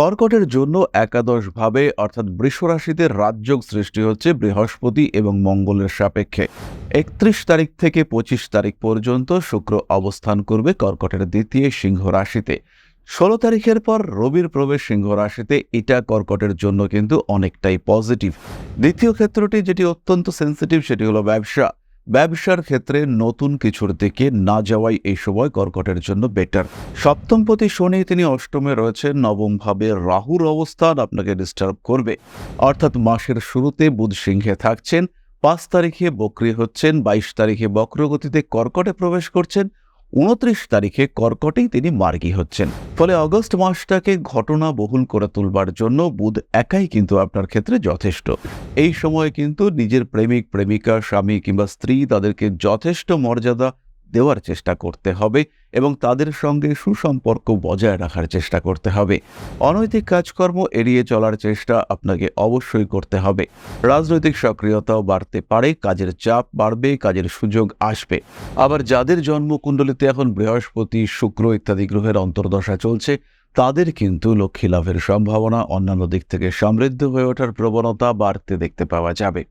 কর্কটের জন্য একাদশভাবে অর্থাৎ বৃষ রাশিতে রাজযোগ সৃষ্টি হচ্ছে বৃহস্পতি এবং মঙ্গলের সাপেক্ষে। একত্রিশ তারিখ থেকে পঁচিশ তারিখ পর্যন্ত শুক্র অবস্থান করবে কর্কটের দ্বিতীয় সিংহ রাশিতে। ষোলো তারিখের পর রবির প্রবেশ সিংহ রাশিতে, এটা কর্কটের জন্য কিন্তু অনেকটাই পজিটিভ। দ্বিতীয় ক্ষেত্রটি যেটি অত্যন্ত সেন্সিটিভ সেটি হলো ব্যবসা। ব্যবসার ক্ষেত্রে নতুন কিছুর দিকে না যাওয়াই এই সময় কর্কটের জন্য বেটার সপ্তমপতি শনি তিনি অষ্টমে রয়েছেন, নবমভাবে রাহুর অবস্থান আপনাকে ডিস্টার্ব করবে। অর্থাৎ মাসের শুরুতে বুধ সিংহে থাকছেন, পাঁচ তারিখে বক্রি হচ্ছেন, বাইশ তারিখে বক্রগতিতে কর্কটে প্রবেশ করছেন উনত্রিশ তারিখে কর্কটেই তিনি মার্গী হচ্ছেন। ফলে অগস্ট মাসটাকে ঘটনা বহুল করে তুলবার জন্য বুধ একাই কিন্তু আপনার ক্ষেত্রে যথেষ্ট। এই সময়ে কিন্তু নিজের প্রেমিক, প্রেমিকা, স্বামী কিংবা স্ত্রী তাদেরকে যথেষ্ট মর্যাদা দেওয়ার চেষ্টা করতে হবে এবং তাদের সঙ্গে সুসম্পর্ক বজায় রাখার চেষ্টা করতে হবে। অনৈতিক কাজকর্ম এড়িয়ে চলার চেষ্টা আপনাকে অবশ্যই করতে হবে। রাজনৈতিক সক্রিয়তাও বাড়তে পারে, কাজের চাপ বাড়বে, কাজের সুযোগ আসবে। আবার যাদের জন্মকুণ্ডলিতে এখন বৃহস্পতি, শুক্র ইত্যাদি গ্রহের অন্তর্দশা চলছে, তাদের কিন্তু লক্ষ্মী লাভের সম্ভাবনা অন্যান্য দিক থেকে সমৃদ্ধ হয়ে ওঠার প্রবণতা বাড়তে দেখতে পাওয়া যাবে।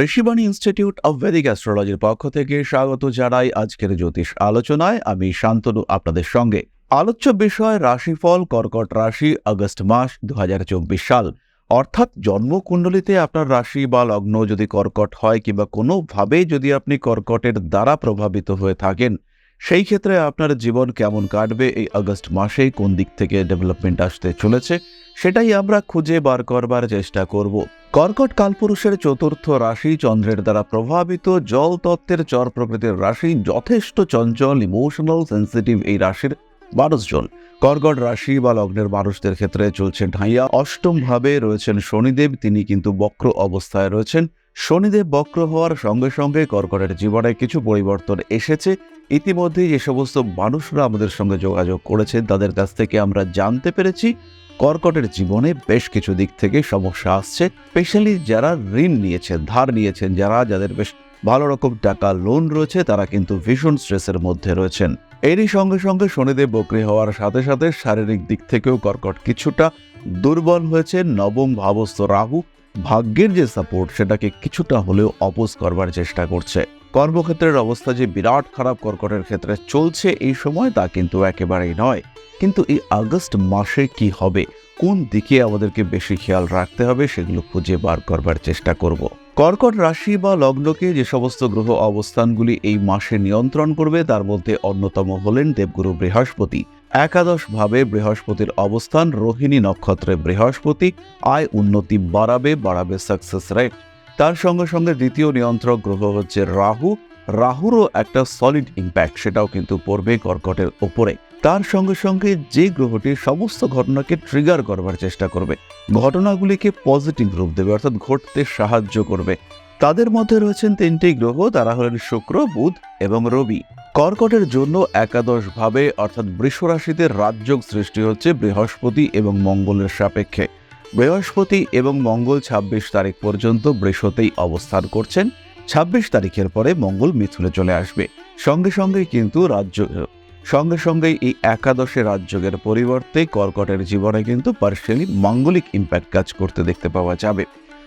ঋষিবাণী ইনস্টিটিউট অব ভেদিক অ্যাস্ট্রোলজির পক্ষ থেকে স্বাগত জানাই আজকের জ্যোতিষ আলোচনায়। আমি শান্তনু আপনাদের সঙ্গে। আলোচ্য বিষয় রাশিফল, কর্কট রাশি, আগস্ট মাস দু হাজার চব্বিশ সাল। অর্থাৎ জন্মকুণ্ডলিতে আপনার রাশি বা লগ্ন যদি কর্কট হয় কিংবা কোনোভাবে যদি আপনি কর্কটের দ্বারা প্রভাবিত হয়ে থাকেন, সেই ক্ষেত্রে আপনার জীবন কেমন কাটবে, এই আগস্ট মাসে কোন দিক থেকে ডেভেলপমেন্ট আসতে চলেছে, সেটাই আমরা খুঁজে বার করবার চেষ্টা করব। কর্কট কালপুরুষের চতুর্থ রাশি চন্দ্রের দ্বারা প্রভাবিত জল তত্ত্বের চর প্রকৃতির রাশি যথেষ্ট চঞ্চল ইমোশনাল সেন্সিটিভ এই রাশির মানুষজন। কর্কট রাশি বা লগ্নের মানুষদের ক্ষেত্রে চলছে ঢাইয়া। অষ্টম ভাবে রয়েছেন শনিদেব, তিনি কিন্তু বক্র অবস্থায় রয়েছেন। শনিদেব বক্র হওয়ার সঙ্গে সঙ্গে কর্কটের জীবনে কিছু পরিবর্তন এসেছে। ইতিমধ্যেই যে সমস্ত মানুষরা আমাদের সঙ্গে যোগাযোগ করেছেন, তাদের কাছ থেকে আমরা জানতে পেরেছি। কর্কটের জীবনে বেশ কিছু দিক থেকে সমস্যা আসছে স্পেশালি যারা ঋণ নিয়েছেন, ধার নিয়েছেন, যারা, যাদের বেশ ভালো রকম টাকা লোন রয়েছে, তারা কিন্তু ভীষণ স্ট্রেসের মধ্যে রয়েছেন। এরই সঙ্গে সঙ্গে শনিদেব বকরি হওয়ার সাথে সাথে শারীরিক দিক থেকেও কর্কট কিছুটা দুর্বল হয়েছে। নবম ভাবস্থ রাহু ভাগ্যের যে সাপোর্ট সেটাকে কিছুটা হলেও অপোজ করবার চেষ্টা করছে। কর্মক্ষেত্রের অবস্থা যে বিরাট খারাপ কর্কটের ক্ষেত্রে চলছে এই সময় তা কিন্তু একেবারেই নয়। কিন্তু এই আগস্ট মাসে কি হবে? কোন দিকে আমাদেরকে বেশি খেয়াল রাখতে হবে সেগুলো খুঁজে বার করবার চেষ্টা করব। কর্কট রাশি বা লগ্নকে যে সমস্ত গ্রহ অবস্থানগুলি এই মাসে নিয়ন্ত্রণ করবে তার মধ্যে অন্যতম হলেন দেবগুরু বৃহস্পতি। একাদশ ভাবে বৃহস্পতির অবস্থান রোহিণী নক্ষত্রে বৃহস্পতি। আয় উন্নতি বাড়াবে বাড়াবে সাকসেস রেট তার সঙ্গে সঙ্গে দ্বিতীয় নিয়ন্ত্রক গ্রহ হচ্ছে রাহু। রাহুরও একটা সলিড ইম্প্যাক্ট সেটাও কিন্তু পড়বে কর্কটের ওপরে। তার সঙ্গে সঙ্গে যে গ্রহটি সমস্ত ঘটনাকে ট্রিগার করবার চেষ্টা করবে, ঘটনাগুলিকে পজিটিভ রূপ দেবে, অর্থাৎ ঘটতে সাহায্য করবে। তাদের মধ্যে রয়েছেন তিনটি গ্রহ, তারা হলেন শুক্র, বুধ এবং রবি। কর্কটের জন্য একাদশ ভাবে, অর্থাৎ বৃষ রাশিতে রাজযোগ সৃষ্টি হচ্ছে বৃহস্পতি এবং মঙ্গলের সাপেক্ষে। বৃহস্পতি এবং মঙ্গল ২৬ তারিখ পর্যন্ত বৃষতেই অবস্থান করছেন। ২৬ তারিখের পরে মঙ্গল মিথুনে চলে আসবে। সঙ্গে সঙ্গে কিন্তু রাজ্য, সঙ্গে সঙ্গেই এই একাদশে রাজযোগের পরিবর্তে কর্কটের জীবনে কিন্তু পার্শিয়ালি মাঙ্গলিক ইম্প্যাক্ট কাজ করতে দেখতে পাওয়া যাবে।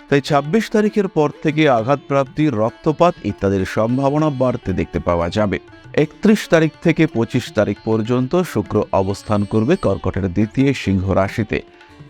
তাই ২৬ তারিখের পর থেকে আঘাতপ্রাপ্তি, রক্তপাত ইত্যাদির সম্ভাবনা বাড়তে দেখতে পাওয়া যাবে। একত্রিশ তারিখ থেকে পঁচিশ তারিখ পর্যন্ত শুক্র অবস্থান করবে কর্কটের দ্বিতীয় সিংহ রাশিতে।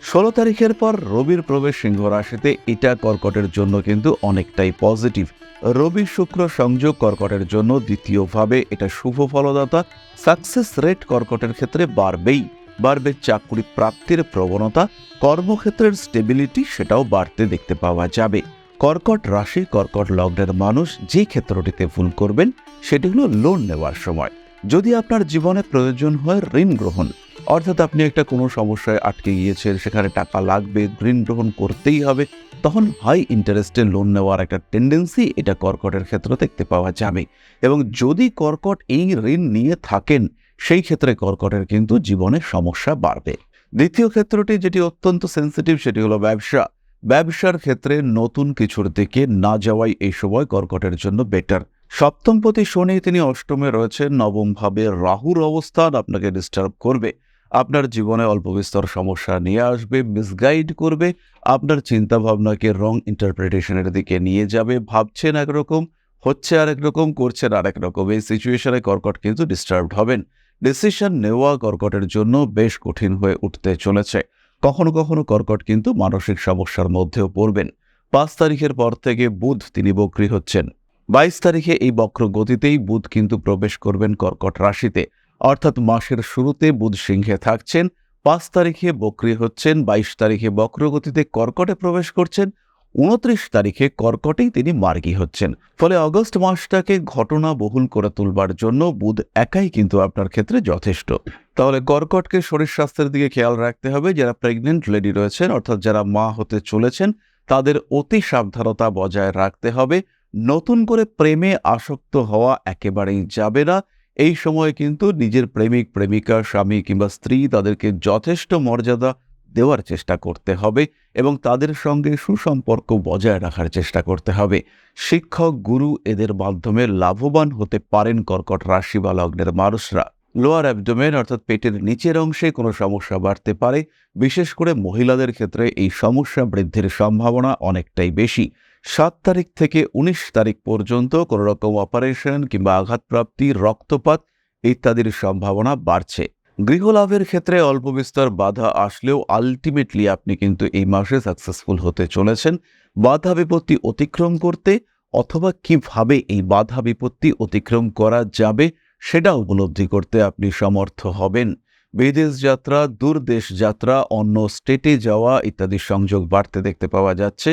ষোলো তারিখের পর রবির প্রবেশ সিংহ রাশিতে এটা কর্কটের জন্য কিন্তু অনেকটাই পজিটিভ। রবি শুক্র সংযোগ কর্কটের জন্য দ্বিতীয়ভাবে এটা শুভ ফলদাতা। সাকসেস রেট কর্কটের ক্ষেত্রে বাড়বেই। বাড়বে চাকরি প্রাপ্তির প্রবণতা। কর্মক্ষেত্রের স্টেবিলিটি সেটাও বাড়তে দেখতে পাওয়া যাবে। কর্কট রাশি, কর্কট লগ্নের মানুষ যে ক্ষেত্রটিতে ভুল করবেন, সেটি হলো লোন নেওয়ার সময়। যদি আপনার জীবনে প্রয়োজন হয় ঋণ গ্রহণ অর্থাৎ আপনি একটা কোনো সমস্যায় আটকে গিয়েছেন, সেখানে টাকা লাগবে, ঋণ গ্রহণ করতেই হবে, তখন হাই ইন্টারেস্টে লোন নেওয়ার একটা টেন্ডেন্সি এটা কর্কটের ক্ষেত্রে দেখতে পাওয়া যাবে। এবং যদি কর্কট এই ঋণ নিয়ে থাকেন, সেই ক্ষেত্রে কর্কটের কিন্তু জীবনে সমস্যা বাড়বে। দ্বিতীয় ক্ষেত্রটি যেটি অত্যন্ত সেন্সিটিভ সেটি হলো ব্যবসা। ব্যবসার ক্ষেত্রে নতুন কিছুর দিকে না যাওয়াই এই সময় কর্কটের জন্য বেটার সপ্তমপতি শনি, তিনি অষ্টমে রয়েছেন, নবমভাবে রাহুর অবস্থান আপনাকে ডিস্টার্ব করবে। আপনার জীবনে অল্প বিস্তর সমস্যা নিয়ে আসবে মিসগাইড করবে, আপনার চিন্তা ভাবনাকে রং ইন্টারপ্রিটেশনের দিকে নিয়ে যাবে, ভাবছেন একরকম, হচ্ছে আরেক রকম করছেন আরেক রকম এই সিচুয়েশনে কর্কট কিন্তু ডিস্টার্বড হবেন। ডিসিশন নেওয়া কর্কটের জন্য বেশ কঠিন হয়ে উঠতে চলেছে। কখনো কখনো কর্কট কিন্তু মানসিক সমস্যার মধ্যেও পড়বেন। পাঁচ তারিখের পর থেকে বুধ তিনি বক্রী হচ্ছেন। বাইশ তারিখে এই বক্র গতিতেই বুধ কিন্তু প্রবেশ করবেন কর্কট রাশিতে। অর্থাৎ মাসের শুরুতে বুধ সিংহে থাকছেন, পাঁচ তারিখে বক্রী হচ্ছেন, বাইশ তারিখে বক্রগতিতে কর্কটে প্রবেশ করছেন, উনত্রিশ তারিখে কর্কটেই তিনি মার্গী হচ্ছেন। ফলে অগস্ট মাসটাকে ঘটনা বহুল করে তুলবার জন্য বুধ একাই কিন্তু আপনার ক্ষেত্রে যথেষ্ট। তাহলে কর্কটকে শরীর স্বাস্থ্যের দিকে খেয়াল রাখতে হবে, যারা প্রেগনেন্ট লেডি রয়েছেন, অর্থাৎ যারা মা হতে চলেছেন, তাদের অতি সাবধানতা বজায় রাখতে হবে। নতুন করে প্রেমে আসক্ত হওয়া একেবারেই যাবে না। এই সময়ে কিন্তু নিজের প্রেমিক, প্রেমিকা, স্বামী কিংবা স্ত্রী তাদেরকে যথেষ্ট মর্যাদা দেওয়ার চেষ্টা করতে হবে এবং তাদের সঙ্গে সুসম্পর্ক বজায় রাখার চেষ্টা করতে হবে। শিক্ষক, গুরু এদের মাধ্যমে লাভবান হতে পারেন কর্কট রাশি বা লগ্নের মানুষরা। লোয়ার অ্যাবডোমেন অর্থাৎ পেটের নিচের অংশে কোনো সমস্যা বাড়তে পারে। বিশেষ করে মহিলাদের ক্ষেত্রে এই সমস্যা বৃদ্ধির সম্ভাবনা অনেকটাই বেশি। সাত তারিখ থেকে উনিশ তারিখ পর্যন্ত কোনো রকম অপারেশন কিংবা আঘাতপ্রাপ্তি, রক্তপাত ইত্যাদির সম্ভাবনা বাড়ছে। গৃহলাভের ক্ষেত্রে অল্প বিস্তর বাধা আসলেও আলটিমেটলি আপনি কিন্তু এই মাসে সাকসেসফুল হতে চলেছেন। বাধা বিপত্তি অতিক্রম করতে অথবা কীভাবে এই বাধা বিপত্তি অতিক্রম করা যাবে সেটা উপলব্ধি করতে আপনি সমর্থ হবেন। বিদেশ যাত্রা দূরদেশ যাত্রা, অন্য স্টেটে যাওয়া ইত্যাদি সংযোগ বাড়তে দেখতে পাওয়া যাচ্ছে।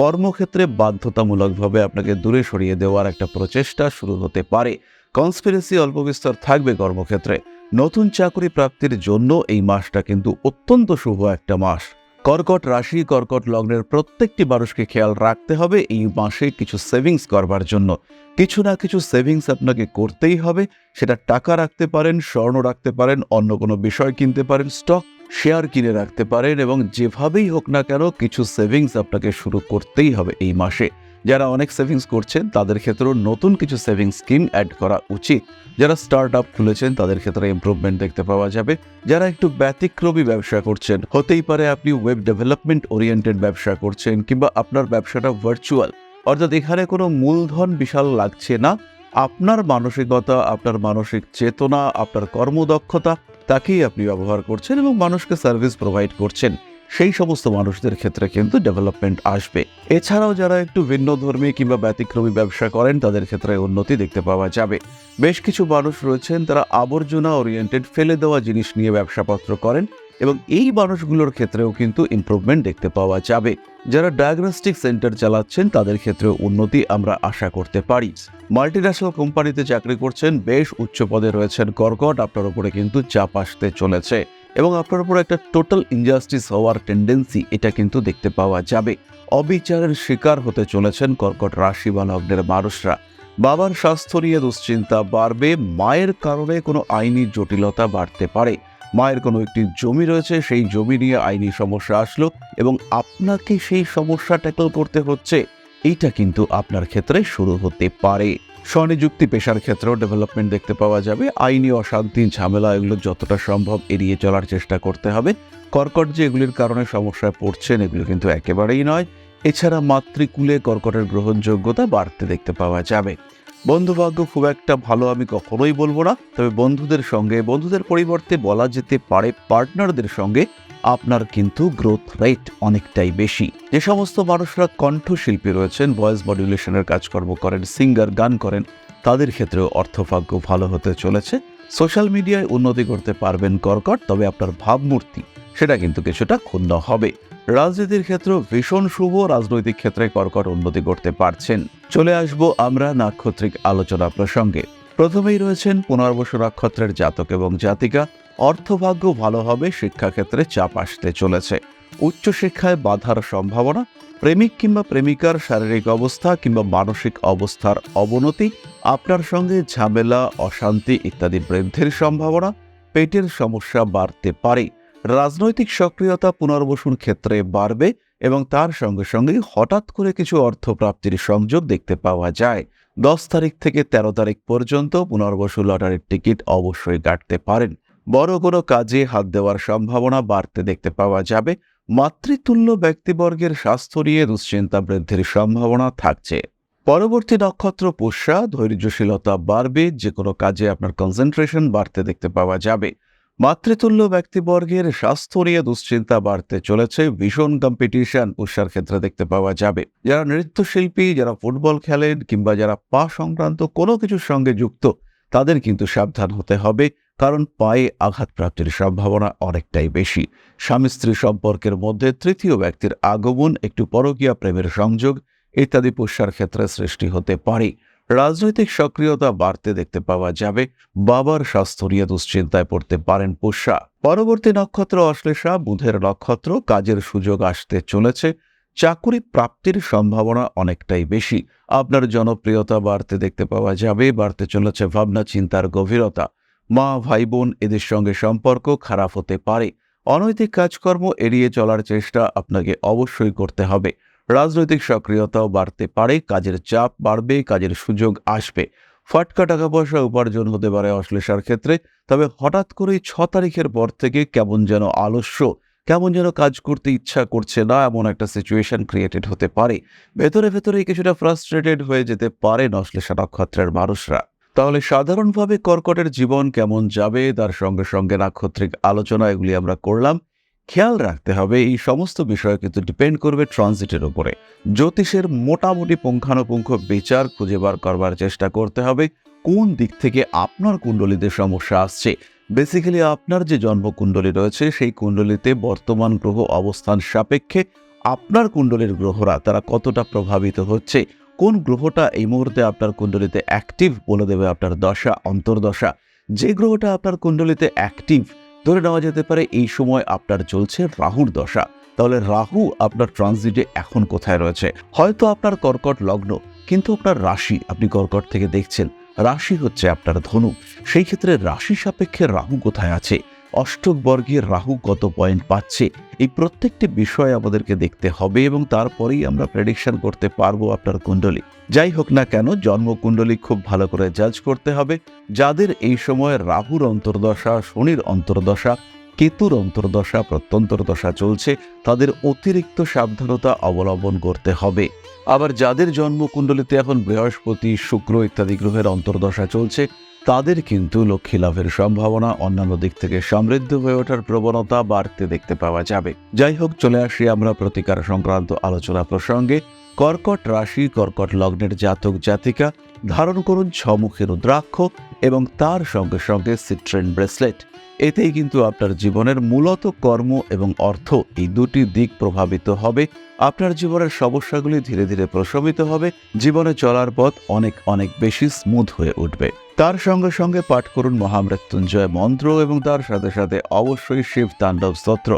কর্মক্ষেত্রে বাধ্যতামূলকভাবে আপনাকে দূরে সরিয়ে দেওয়ার একটা প্রচেষ্টা শুরু হতে পারে। কনস্পিরেসি অল্প বিস্তর থাকবে কর্মক্ষেত্রে। নতুন চাকরি প্রাপ্তির জন্য এই মাসটা কিন্তু অত্যন্ত শুভ একটা মাস। কর্কট রাশি, কর্কট লগ্নের প্রত্যেকটি মানুষকে খেয়াল রাখতে হবে এই মাসে কিছু সেভিংস করবার জন্য। কিছু না কিছু সেভিংস আপনাকে করতেই হবে, সেটা টাকা রাখতে পারেন, স্বর্ণ রাখতে পারেন, অন্য কোনো বিষয় কিনতে পারেন স্টক শেয়ার কিনে রাখতে পারেন এবং যেভাবেই হোক না কেন কিছু সেভিংস আপনাকে শুরু করতেই হবে এই মাসে। যারা অনেক সেভিংস করছেন, তাদের ক্ষেত্রেও নতুন কিছু সেভিংস স্কিম অ্যাড করা উচিত। যারা স্টার্ট আপ খুলেছেন, তাদের ক্ষেত্রে ইমপ্রুভমেন্ট দেখতে পাওয়া যাবে। যারা একটু ব্যতিক্রমী ব্যবসা করছেন, হতেই পারে আপনি ওয়েব ডেভেলপমেন্ট ওরিয়েন্টেড ব্যবসা করছেন কিংবা আপনার ব্যবসাটা ভার্চুয়াল অর্থাৎ এখানে কোনো মূলধন বিশাল লাগছে না। আপনার মানসিকতা, আপনার মানসিক চেতনা, আপনার কর্মদক্ষতা তাকেই আপনি ব্যবহার করছেন এবং মানুষকে সার্ভিস প্রোভাইড করছেন। সেই সমস্ত মানুষদের ক্ষেত্রে কিন্তু ডেভেলপমেন্ট আসবে। এছাড়াও যারা একটু ভিন্ন ধর্মী কিংবা ব্যতিক্রমী ব্যবসা করেন, তাদের ক্ষেত্রে উন্নতি দেখতে পাওয়া যাবে। বেশ কিছু মানুষ রয়েছেন, তারা আবর্জনা ওরিয়েন্টেড ফেলে দেওয়া জিনিস নিয়ে ব্যবসাপত্র করেন। এবং এই মানুষগুলোর ক্ষেত্রেও কিন্তু ইমপ্রুভমেন্ট দেখতে পাওয়া যাবে। যারা ডায়াগনস্টিক সেন্টার চালাচ্ছেন, তাদের ক্ষেত্রে উন্নতি আমরা আশা করতে পারি। মাল্টিন্যাশনাল কোম্পানিতে চাকরি করছেন, বেশ উচ্চ পদে রয়েছেন কর্কট, আপনার উপরে কিন্তু চাপ আসতে চলেছে। এবং আপনার উপর একটা টোটাল ইনজাস্টিস হওয়ার টেন্ডেন্সি এটা কিন্তু দেখতে পাওয়া যাবে। অবিচারের শিকার হতে চলেছেন কর্কট রাশি বা লগ্নের মানুষরা। বাবার স্বাস্থ্য নিয়ে দুশ্চিন্তা বাড়বে, মায়ের কারণে কোনো আইনি জটিলতা বাড়তে পারে। মায়ের কোনো একটি জমি রয়েছে, সেই জমি নিয়ে আইনি সমস্যা আসলো এবং আপনাকে সেই সমস্যা ট্যাকল করতে হচ্ছে। এইটা কিন্তু আপনার ক্ষেত্রে শুরু হতে পারে। স্বনিযুক্তি পেশার ক্ষেত্রেও ডেভেলপমেন্ট দেখতে পাওয়া যাবে। আইনি অশান্তি, ঝামেলা এগুলো যতটা সম্ভব এড়িয়ে চলার চেষ্টা করতে হবে। কর্কট যে এগুলির কারণে সমস্যায় পড়ছেন এগুলো কিন্তু একেবারেই নয়। এছাড়া মাতৃকুলে কর্কটের গ্রহণযোগ্যতা বাড়তে দেখতে পাওয়া যাবে। বন্ধুভাগ্য খুব একটা ভালো আমি কখনোই বলব না, তবে বন্ধুদের সঙ্গে, বন্ধুদের পরিবর্তে বলা যেতে পারে পার্টনারদের সঙ্গে আপনার কিন্তু গ্রোথ রেট অনেকটাই বেশি। যে সমস্ত মানুষরা কণ্ঠশিল্পী রয়েছেন ভয়েস মডুলেশনের কাজকর্ম করেন সিঙ্গার গান করেন, তাদের ক্ষেত্রেও অর্থভাগ্য ভালো হতে চলেছে। সোশ্যাল মিডিয়ায় উন্নতি করতে পারবেন কর্কট, তবে আপনার ভাবমূর্তি, সেটা কিন্তু কিছুটা ক্ষুণ্ণ হবে। রাজনীতির ক্ষেত্রেও ভীষণ শুভ, রাজনৈতিক ক্ষেত্রে কর্কট উন্নতি করতে পারছেন। চলে আসব আমরা নাক্ষত্রিক আলোচনা প্রসঙ্গে। প্রথমেই রয়েছেন পুনর্বসু নক্ষত্রের জাতক এবং জাতিকা। অর্থভাগ্য ভালো হবে, শিক্ষাক্ষেত্রে চাপ আসতে চলেছে। উচ্চশিক্ষায় বাধার সম্ভাবনা, প্রেমিক কিংবা প্রেমিকার শারীরিক অবস্থা কিংবা মানসিক অবস্থার অবনতি, আপনার সঙ্গে ঝামেলা, অশান্তি ইত্যাদি বৃদ্ধির সম্ভাবনা, পেটের সমস্যা বাড়তে পারে। রাজনৈতিক সক্রিয়তা পুনর্বসন ক্ষেত্রে বাড়বে এবং তার সঙ্গে সঙ্গে হঠাৎ করে কিছু অর্থপ্রাপ্তির সংযোগ দেখতে পাওয়া যায়। দশ তারিখ থেকে ১৩ তারিখ পর্যন্ত পুনর্বসু লটারির টিকিট অবশ্যই কাটতে পারেন। বড় কোনো কাজে হাত দেওয়ার সম্ভাবনা বাড়তে দেখতে পাওয়া যাবে। মাতৃতুল্য ব্যক্তিবর্গের স্বাস্থ্য নিয়ে দুশ্চিন্তা বৃদ্ধির সম্ভাবনা থাকছে। পরবর্তী নক্ষত্র পুষ্যা ধৈর্যশীলতা বাড়বে যে কোনো কাজে আপনার কনসেন্ট্রেশন বাড়তে দেখতে পাওয়া যাবে। মাতৃতুল্য ব্যক্তিবর্গের স্বাস্থ্য নিয়ে দুশ্চিন্তা বাড়তে চলেছে। ভীষণ কম্পিটিশন পুষ্যার ক্ষেত্রে দেখতে পাওয়া যাবে। যারা নৃত্যশিল্পী, যারা ফুটবল খেলেন কিংবা যারা পা সংক্রান্ত কোনো কিছুর সঙ্গে যুক্ত, তাদের কিন্তু সাবধান হতে হবে, কারণ পায়ে আঘাতপ্রাপ্তির সম্ভাবনা অনেকটাই বেশি। স্বামী স্ত্রী সম্পর্কের মধ্যে তৃতীয় ব্যক্তির আগমন, একটু পরকীয়া প্রেমের সংযোগ, ইত্যাদি পুষ্যার ক্ষেত্রে সৃষ্টি হতে পারে। রাজনৈতিক সক্রিয়তা বাড়তে দেখতে পাওয়া যাবে। বাবার স্বাস্থ্য নিয়ে দুশ্চিন্তায় পড়তে পারেন পুষ্যা পরবর্তী নক্ষত্র অশ্লেষা, বুধের নক্ষত্র, কাজের সুযোগ আসতে চলেছে। চাকুরি প্রাপ্তির সম্ভাবনা অনেকটাই বেশি। আপনার জনপ্রিয়তা বাড়তে দেখতে পাওয়া যাবে, বাড়তে চলেছে ভাবনা, চিন্তার গভীরতা। মা, ভাই, বোন এদের সঙ্গে সম্পর্ক খারাপ হতে পারে। অনৈতিক কাজকর্ম এড়িয়ে চলার চেষ্টা আপনাকে অবশ্যই করতে হবে। রাজনৈতিক সক্রিয়তাও বাড়তে পারে, কাজের চাপ বাড়বে, কাজের সুযোগ আসবে। ফাটকা টাকা পয়সা উপার্জন হতে পারে অশ্লেষার ক্ষেত্রে, তবে হঠাৎ করেই ছ তারিখের পর থেকে কেমন যেন আলস্য, কেমন যেন কাজ করতে ইচ্ছা করছে না, এমন একটা সিচুয়েশন ক্রিয়েটেড হতে পারে। ভেতরে ভেতরে কিছুটা ফ্রাস্ট্রেটেড হয়ে যেতে পারে অশ্লেষা নক্ষত্রের মানুষরা। তাহলে সাধারণভাবে কর্কটের জীবন কেমন যাবে? তার সঙ্গে সঙ্গে নাক্ষত্রিক আলোচনা এগুলি আমরা করলাম। খেয়াল রাখতে হবে, এই সমস্ত বিষয় কিন্তু ডিপেন্ড করবে ট্রানজিটের উপরে। জ্যোতিষের মোটামুটি পুঙ্খানুপুঙ্খ বিচার খুঁজে বার করবার চেষ্টা করতে হবে, কোন দিক থেকে আপনার কুণ্ডলিতে সমস্যা আসছে। বেসিক্যালি আপনার যে জন্মকুণ্ডলী রয়েছে, সেই কুণ্ডলিতে বর্তমান গ্রহ অবস্থান সাপেক্ষে আপনার কুণ্ডলীর গ্রহরা তারা কতটা প্রভাবিত হচ্ছে, কোন গ্রহটা এই মুহূর্তে আপনার কুণ্ডলিতে অ্যাক্টিভ বলে দেবে আপনার দশা, অন্তর্দশা। যে গ্রহটা আপনার কুণ্ডলিতে অ্যাক্টিভ ধরে নেওয়া যেতে পারে এই সময় আপনার চলছে রাহুর দশা। তাহলে রাহু আপনার ট্রানজিটে এখন কোথায় রয়েছে? হয়তো আপনার কর্কট লগ্ন, কিন্তু আপনার রাশি আপনি কর্কট থেকে দেখছেন। রাশি হচ্ছে আপনার ধনু। সেই ক্ষেত্রে রাশি সাপেক্ষে রাহু কোথায় আছে? অষ্টক বর্গের রাহু কত পয়েন্ট পাচ্ছে? এই প্রত্যেকটি বিষয় আমাদেরকে দেখতে হবে এবং তারপরেই আমরা প্রেডিকশন করতে পারব আপনার কুণ্ডলী। যাই হোক না কেন জন্মকুণ্ডলী খুব ভালো করে জাজ করতে হবে। যাদের এই সময় রাহুর অন্তর্দশা, শনির অন্তর্দশা, কেতুর অন্তর্দশা, প্রত্যন্তর দশা চলছে, তাদের অতিরিক্ত সাবধানতা অবলম্বন করতে হবে। আবার যাদের জন্মকুণ্ডলিতে এখন বৃহস্পতি, শুক্র ইত্যাদি গ্রহের অন্তর্দশা চলছে তাদের কিন্তু লক্ষ্মী লাভের সম্ভাবনা অন্যান্য দিক থেকে সমৃদ্ধ হয়ে ওঠার প্রবণতা বাড়তে দেখতে পাওয়া যাবে। যাই হোক, চলে আসি আমরা প্রতিকার সংক্রান্ত আলোচনা প্রসঙ্গে। কর্কট রাশি, কর্কট লগ্নের জাতক জাতিকা, ধারণ করুন ছমুখী রুদ্রাক্ষ এবং তার সঙ্গে সঙ্গে সিট্রেন ব্রেসলেট। এতেই কিন্তু আপনার জীবনের মূলত কর্ম এবং অর্থ এই দুটি দিক প্রভাবিত হবে। আপনার জীবনের সমস্যাগুলি ধীরে ধীরে প্রশমিত হবে। জীবনে চলার পথ অনেক অনেক বেশি স্মুথ হয়ে উঠবে। তার সঙ্গে সঙ্গে পাঠ করুন মহামৃত্যুঞ্জয় মন্ত্র এবং তার সাথে সাথে অবশ্যই শিব তাণ্ডব স্তোত্র।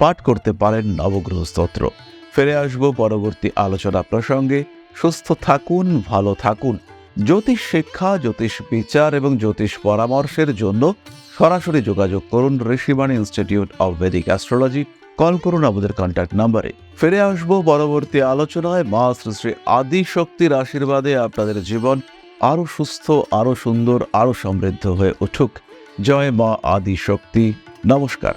পাঠ করতে পারেন নবগ্রহ স্তোত্র। ফিরে আসব পরবর্তী আলোচনা প্রসঙ্গে। সুস্থ থাকুন, ভালো থাকুন। জ্যোতিষ শিক্ষা, জ্যোতিষ বিচার এবং জ্যোতিষ পরামর্শের জন্য সরাসরি যোগাযোগ করুন Rishibani institute of Vedic astrology call করুন আমাদের কন্ট্যাক্ট নাম্বারে ফিরে আসব পরবর্তী আলোচনায়। মা শ্রী শ্রী আদি শক্তির আশীর্বাদে আপনাদের জীবন আরও সুস্থ আরও সুন্দর আরও সমৃদ্ধ হয়ে উঠুক। জয় মা আদি শক্তি নমস্কার।